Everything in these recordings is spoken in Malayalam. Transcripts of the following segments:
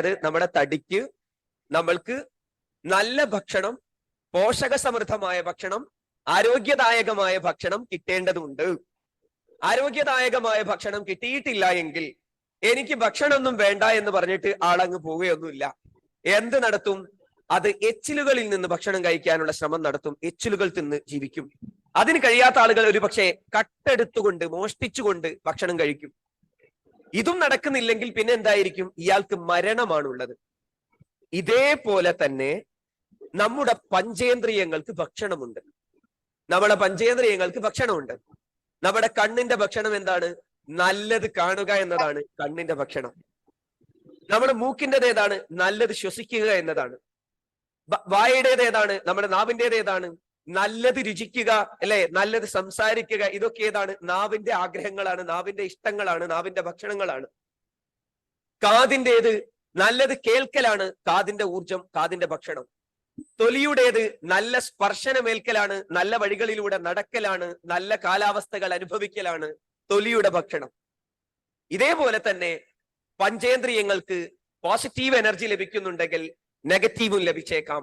അത് നമ്മുടെ തടിക്ക് നമ്മൾക്ക് നല്ല ഭക്ഷണം പോഷക സമൃദ്ധമായ ഭക്ഷണം ആരോഗ്യദായകമായ ഭക്ഷണം കിട്ടേണ്ടതുണ്ട്. ആരോഗ്യദായകമായ ഭക്ഷണം കിട്ടിയിട്ടില്ല എങ്കിൽ എനിക്ക് ഭക്ഷണമൊന്നും വേണ്ട എന്ന് പറഞ്ഞിട്ട് ആളങ്ങ് പോവുകയൊന്നുമില്ല. എന്ത് നടത്തും? അത് എച്ചിലുകളിൽ നിന്ന് ഭക്ഷണം കഴിക്കാനുള്ള ശ്രമം നടത്തും. എച്ചിലുകൾ തിന്ന് ജീവിക്കും. അതിന് കഴിയാത്ത ആളുകൾ ഒരു പക്ഷേ കട്ടെടുത്തുകൊണ്ട് മോഷ്ടിച്ചുകൊണ്ട് ഭക്ഷണം കഴിക്കും. ഇതും നടക്കുന്നില്ലെങ്കിൽ പിന്നെ എന്തായിരിക്കും? ഇയാൾക്ക് മരണമാണുള്ളത്. ഇതേപോലെ തന്നെ നമ്മുടെ പഞ്ചേന്ദ്രിയങ്ങൾക്ക് ഭക്ഷണമുണ്ട്. നമ്മുടെ പഞ്ചേന്ദ്രിയങ്ങൾക്ക് ഭക്ഷണമുണ്ട്. നമ്മുടെ കണ്ണിന്റെ ഭക്ഷണം എന്താണ്? നല്ലത് കാണുക എന്നതാണ് കണ്ണിന്റെ ഭക്ഷണം. നമ്മുടെ മൂക്കിന്റെത് ഏതാണ്? നല്ലത് ശ്വസിക്കുക എന്നതാണ്. വായയുടേത് ഏതാണ്? നമ്മുടെ നാവിന്റെത് ഏതാണ്? നല്ലത് രുചിക്കുക അല്ലെ? നല്ലത് സംസാരിക്കുക ഇതൊക്കെ ഏതാണ്? നാവിന്റെ ആഗ്രഹങ്ങളാണ് നാവിന്റെ ഇഷ്ടങ്ങളാണ് നാവിന്റെ ഭക്ഷണങ്ങളാണ്. കാതിന്റെത് നല്ലത് കേൾക്കലാണ് കാതിന്റെ ഊർജം കാതിന്റെ ഭക്ഷണം. തൊലിയുടേത് നല്ല സ്പർശനമേൽക്കലാണ് നല്ല വഴികളിലൂടെ നടക്കലാണ് നല്ല കാലാവസ്ഥകൾ അനുഭവിക്കലാണ് തൊലിയുടെ ഭക്ഷണം. ഇതേപോലെ തന്നെ പഞ്ചേന്ദ്രിയങ്ങൾക്ക് പോസിറ്റീവ് എനർജി ലഭിക്കുന്നുണ്ടെങ്കിൽ നെഗറ്റീവും ലഭിച്ചേക്കാം.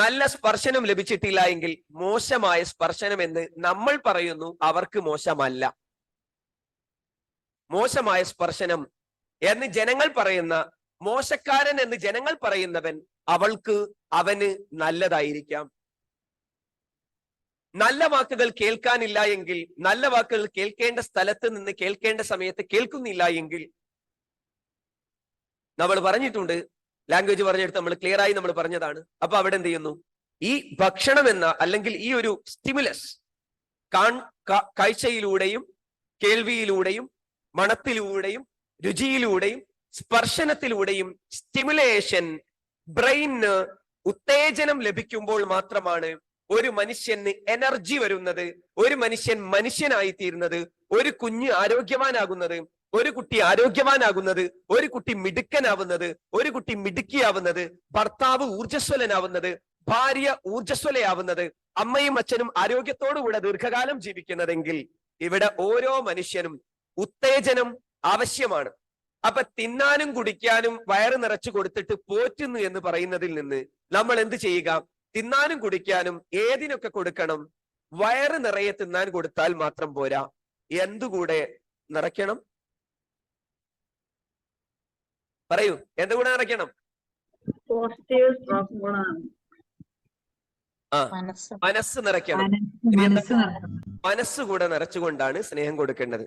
നല്ല സ്പർശനം ലഭിച്ചിട്ടില്ല എങ്കിൽ മോശമായ സ്പർശനം എന്ന് നമ്മൾ പറയുന്നു അവർക്ക് മോശമല്ല. മോശമായ സ്പർശനം എന്ന് ജനങ്ങൾ പറയുന്ന മോശക്കാരൻ എന്ന് ജനങ്ങൾ പറയുന്നവൻ അവൾക്ക് അവന് നല്ലതായിരിക്കാം. നല്ല വാക്കുകൾ കേൾക്കാനില്ല എങ്കിൽ നല്ല വാക്കുകൾ കേൾക്കേണ്ട സ്ഥലത്ത് നിന്ന് കേൾക്കേണ്ട സമയത്ത് കേൾക്കുന്നില്ല എങ്കിൽ നമ്മൾ പറഞ്ഞിട്ടുണ്ട് ലാംഗ്വേജ് പറഞ്ഞെടുത്ത് നമ്മൾ ക്ലിയർ ആയി നമ്മൾ പറഞ്ഞതാണ്. അപ്പൊ അവിടെ എന്ത് ചെയ്യുന്നു? ഈ ഭക്ഷണം എന്ന അല്ലെങ്കിൽ ഈ ഒരു സ്റ്റിമുലസ് കാൺ കാഴ്ചയിലൂടെയും കേൾവിയിലൂടെയും മണത്തിലൂടെയും രുചിയിലൂടെയും സ്പർശനത്തിലൂടെയും സ്റ്റിമുലേഷൻ ബ്രെയിന് ഉത്തേജനം ലഭിക്കുമ്പോൾ മാത്രമാണ് ഒരു മനുഷ്യന് എനർജി വരുന്നത് ഒരു മനുഷ്യൻ മനുഷ്യനായി തീരുന്നത് ഒരു കുഞ്ഞ് ആരോഗ്യവാനാകുന്നത് ഒരു കുട്ടി ആരോഗ്യവാനാകുന്നത് ഒരു കുട്ടി മിടുക്കനാവുന്നത് ഒരു കുട്ടി മിടുക്കിയാവുന്നത് ഭർത്താവ് ഊർജസ്വലനാവുന്നത് ഭാര്യ ഊർജസ്വലയാവുന്നത് അമ്മയും അച്ഛനും ആരോഗ്യത്തോടുകൂടെ ദീർഘകാലം ജീവിക്കുന്നതെങ്കിൽ ഇവിടെ ഓരോ മനുഷ്യനും ഉത്തേജനം ആവശ്യമാണ്. അപ്പൊ തിന്നാനും കുടിക്കാനും വയറ് നിറച്ചു കൊടുത്തിട്ട് പോറ്റുന്നു എന്ന് പറയുന്നതിൽ നിന്ന് നമ്മൾ എന്ത് ചെയ്യുക? തിന്നാനും കുടിക്കാനും ഏതിനൊക്കെ കൊടുക്കണം? വയറ് നിറയെ തിന്നാൻ കൊടുത്താൽ മാത്രം പോരാ. എന്തുകൂടെ നിറയ്ക്കണം? പറയൂ എന്തുകൂടെ നിറയ്ക്കണം പോസിറ്റീവ് സ്ട്രോക്ക് ആ മനസ്സ്. മനസ്സ് നിറയ്ക്കണം. മനസ്സ് കൂടെ നിറച്ചുകൊണ്ടാണ് സ്നേഹം കൊടുക്കേണ്ടത്.